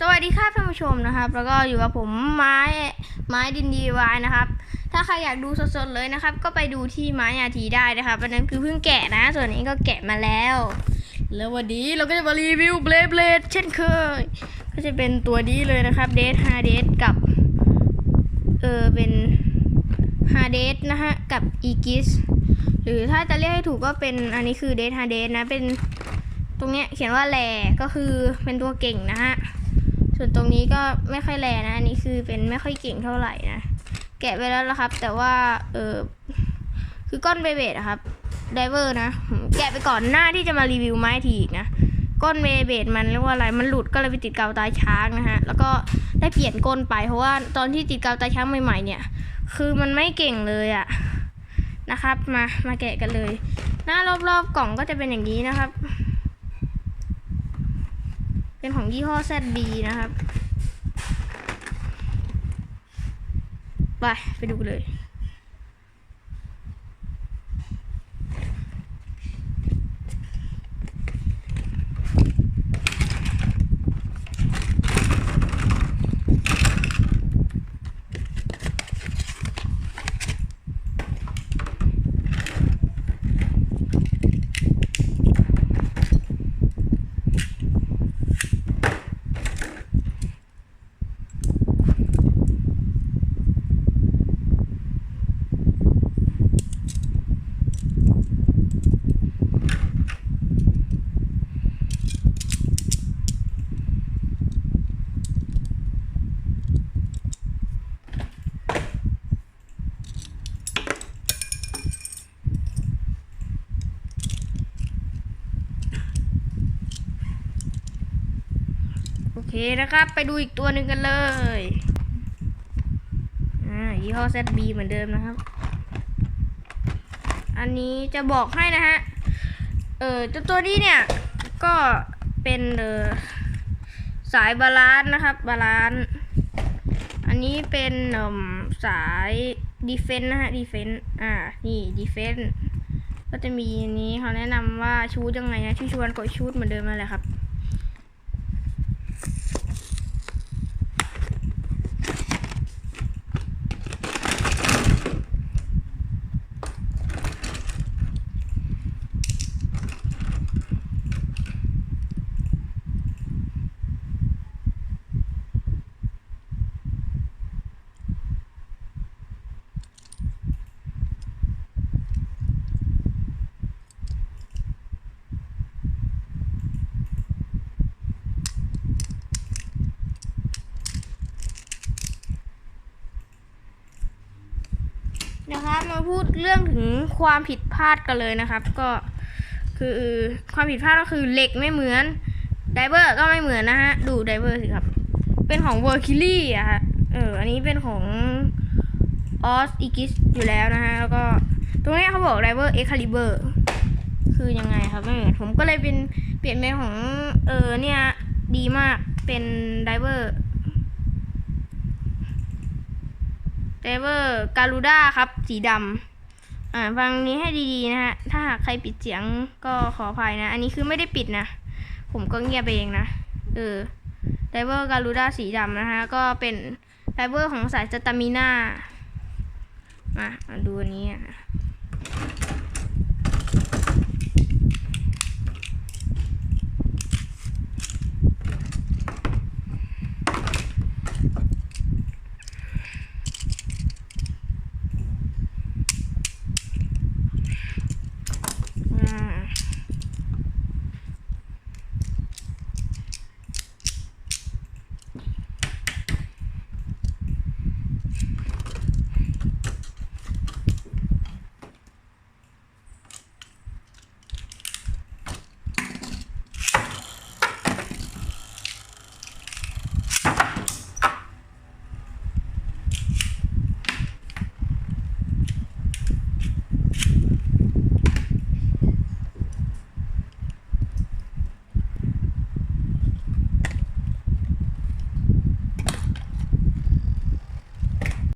สวัสดีครับท่านผู้ชมนะครับ แล้วก็อยู่กับผมไม้ไม้ดินดีวายนะครับ ถ้าใครอยากดูสดๆเลยนะครับ ก็ไปดูที่ไม้อาทีได้นะครับอันนั้นคือเพิ่งแกะนะ ส่วนนี้ก็แกะมาแล้ว แล้ววันนี้เราก็จะมารีวิวเบลเบลดเช่นเคย ก็จะเป็นตัวนี้เลยนะครับเดทฮาเดทกับเออเป็นฮาเดทนะฮะกับอีกิสหรือถ้าจะเรียกให้ถูกก็เป็นอันนี้คือเดทฮาเดทนะเป็นตรงเนี้ยเขียนว่าแลก็คือเป็นตัวเก่งนะฮะ ส่วนตรงนี้ก็ไม่ค่อยแลนะ อันนี้คือเป็นไม่ค่อยเก่งเท่าไหร่นะ แกะไปแล้วละครับ แต่ว่าเออคือก้อนเบเบดครับไดเวอร์นะ แกะไปก่อนหน้าที่จะมารีวิวไม้ทีอีกนะก้อนเบเบดมันเรียกว่าอะไร มันหลุดก็เลยไปติดกาวตาช้างนะฮะ แล้วก็ได้เปลี่ยนก้นไปเพราะว่าตอนที่ติดกาวตาช้างใหม่ๆเนี่ย คือมันไม่เก่งเลยอะนะครับ มา มาแกะกันเลย หน้ารอบๆกล่องก็จะเป็นอย่างนี้นะครับ เป็นของยี่ห้อ ZB นะครับ ไป ไปดูเลย เคนะครับ ไปดูอีกตัวหนึ่งกันเลยอ่ายี่ห้อ ZB เหมือนเดิมนะครับ อันนี้จะบอกให้นะฮะ เออเจ้าตัวนี้เนี่ย ก็เป็นเออสายบาลานซ์นะครับ บาลานซ์อันนี้เป็นเอ่สายดีเฟนต์นะฮะดีเฟนต์อ่า นี่ดีเฟนต์ก็จะมีอันนี้เขาแนะนำว่าชูดยังไงนะที่ชวนกดชูดเหมือนเดิมนั่นแหละครับ มาพูดเรื่องถึงความผิดพลาดกันเลยนะครับ ก็คือความผิดพลาดก็คือเหล็กไม่เหมือนไดเวอร์ก็ไม่เหมือนนะฮะ ดูไดเวอร์สิครับ เป็นของเวอร์คิลี่อะฮะเอออันนี้เป็นของออสอีกิสอยู่แล้วนะฮะ แล้วก็ตรงนี้เขาบอกไดเวอร์เอ็กคาลิเบอร์คือยังไงครับไม่เหมือนผมก็เลยเป็นเปลี่ยนเป็นของเออเนี่ยดีมากเป็นไดเวอร์ เดเวอร์การูด้าครับ สีดำอ่าฟังนี้ให้ดีๆนะฮะ ถ้าหากใครปิดเสียงก็ขออภัยนะ อันนี้คือไม่ได้ปิดนะ ผมก็เงียบเองนะ เออไดเวอร์การูด้าสีดำนะฮะ ก็เป็นไดเวอร์ของสายสตามิน่ามามาดูอันนี้อะ